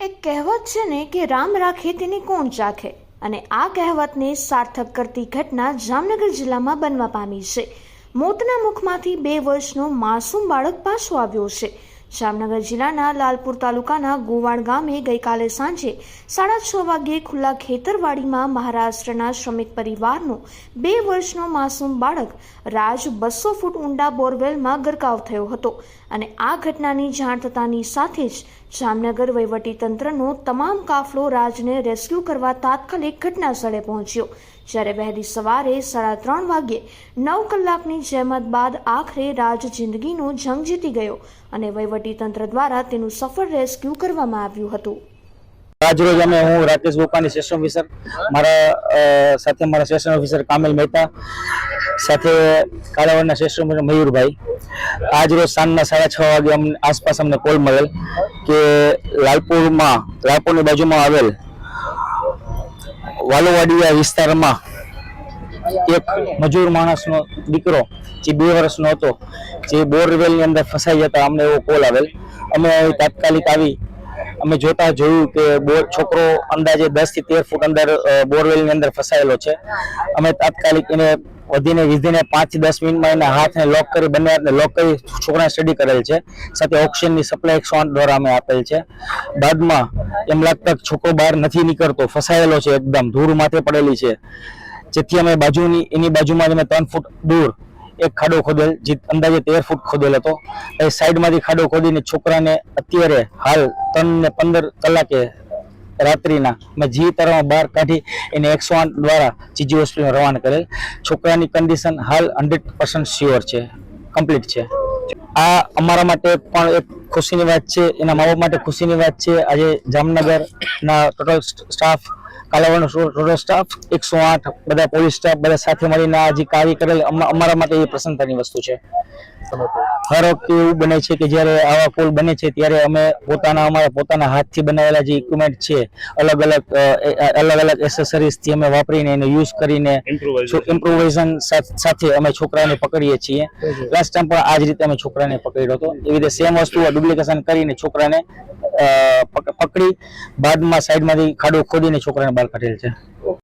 એક કહેવત છે ને કે રામ રાખે તેને કોણ ચાખે? અને આ કહેવતને સાર્થક કરતી ઘટના જામનગર જિલ્લામાં બનવા પામી છે. મોતના મુખમાંથી બે વર્ષનો માસૂમ બાળક પાછો આવ્યો છે. જામનગર જિલ્લાના લાલપુર તાલુકાના ગોવાણ ગામે ગઈકાલે સાંજે સાડા છ વાગ્યે ખુલ્લા ખેતરવાડીમાં મહારાષ્ટ્રના શ્રમિક પરિવારનો બે વર્ષનો માસૂમ બાળક રાજ બસો ફૂટ ઊંડા બોરવેલમાં ગરકાવ થયો હતો. અને આ ઘટનાની જાણ થતાની સાથે જ જામનગર વહીવટીતંત્રનો તમામ કાફલો રાજને રેસ્ક્યુ કરવા તાત્કાલિક ઘટના સ્થળે પહોંચ્યો. જ્યારે વહેલી સવારે સાડા ત્રણ વાગ્યે નવ કલાકની જહેમત બાદ આખરે રાજ જિંદગીનો જંગ જીતી ગયો અને વહીવટીતંત્ર દ્વારા તેનું સફળ રેસ્ક્યુ કરવામાં આવ્યું હતું. આજરોજ અમે, હું, રાકેશ ગોપાની સેશન ઓફિસર મારા સાથે મારા સેશન ઓફિસર કામેલ મહેતા, સાથે કાલાવડના સેશન ઓફિસર મયુરભાઈ. આજરોજ સાંજના સાડા છ વાગે અમને આસપાસ અમને કોલ મળેલ કે લાલપુરમાં લાલપુરની બાજુમાં આવેલ વાલુવાડિયા વિસ્તારમાં એક મજૂર માણસનો દીકરો, જે બે વર્ષનો હતો, જે બોરવેલની અંદર ફસાઈ જતા અમને એવો કોલ આવેલ. અમે તાત્કાલિક આવી અમે જોતા જોયું કે બોર છોકરો અંદાજે દસથી તેર ફૂટ અંદર બોરવેલની અંદર ફસાયેલો છે. અમે તાત્કાલિક એને વધીને, વિધીને પાંચ દસ મિનિટમાં એના હાથને લોક કરી, બંને હાથને લોક કરી, છોકરાને સ્ટડી કરેલ છે. સાથે ઓક્સિજનની સપ્લાય એકસો આઠ દ્વારા અમે આપેલ છે. બાદમાં એમ લાગતા છોકરો બહાર નથી નીકળતો, ફસાયેલો છે એકદમ, ધૂળ માથે પડેલી છે. જેથી અમે બાજુની, એની બાજુમાં જ અમે ત્રણ ફૂટ દૂર એક ખાડો ખોદેલ જે અંદાજે તેર ફૂટ ખોદેલ હતો. એ સાઈડમાંથી ખાડો ખોદીને છોકરાને અત્યારે હાલ ત્રણ ને પંદર કલાકે રાત્રિના મેં જી તરફ બહાર કાઢી એને એકસો આઠ દ્વારા જીજી હોસ્પિટલ રવાના કરેલ. છોકરાની કન્ડિશન હાલ હંડ્રેડ પર્સન્ટ શ્યોર છે કમ્પ્લીટ છે. આ અમારા માટે પણ એક ખુશીની વાત છે, એના મા બાપ માટે ખુશીની વાત છે. આજે જામનગરના ટોટલ સ્ટાફ કાલાવડનો રોડ સ્ટાફ એકસો આઠ બધા પોલીસ સ્ટાફ બધા સાથે મળીને આ જે કાર્ય કરેલ અમારા માટે એ પ્રસન્નતાની વસ્તુ છે. હર વખતે એવું બને છે કે જ્યારે આવા પુલ બને છે ત્યારે અમે પોતાના અમારા પોતાના હાથથી બનાવેલા જે ઇક્વિપમેન્ટ છે અલગ અલગ અલગ અલગ એસેસરીઝથી અમે વાપરીને એને યુઝ કરીને ઇમ્પ્રુવાઇઝન સાથે અમે છોકરાને પકડીએ છીએ. લાસ્ટ ટાઈમ પણ આ જ રીતે અમે છોકરાને પકડ્યો હતો. એવી રીતે સેમ વસ્તુ ડુપ્લિકેશન કરીને છોકરાને પકડી બાદમાં સાઈડમાંથી ખાડો ખોદીને છોકરાને બહાર કાઢેલ છે.